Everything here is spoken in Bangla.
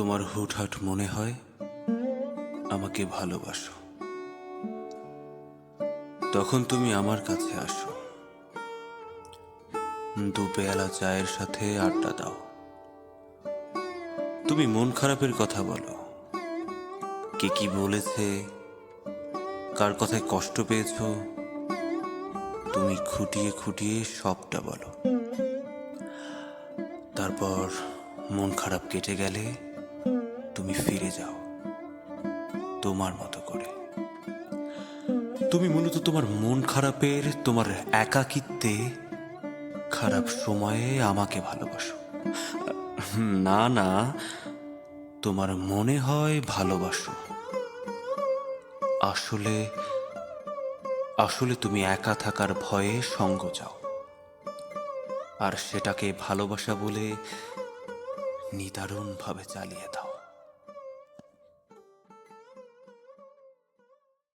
তোমার হুটহাট মনে হয়? আমাকে ভালোবাসো। তখন তুমি আমার কাছে আসো। দুবেলা চায়ের সাথে আড্ডা দাও। তুমি মন খারাপের কথা বলো। কে কি বলেছে? কার কথায় কষ্ট পেয়েছ? তুমি খুঁটিয়ে খুঁটিয়ে সবটা বলো। তারপর মন খারাপ কেটে গেলে তুমি ফিরে যাও। তোমার মতো করে। তুমি মূলত তোমার মন খারাপের, তোমার একাকিত্বে খারাপ সময়ে আমাকে ভালোবাসো। না না, তোমার মনে হয় ভালোবাসো। আসলে আসলে তুমি একা থাকার ভয়ে সঙ্গ যাও আর সেটাকে ভালোবাসা বলে নিদারুণভাবে চালিয়ে দাও।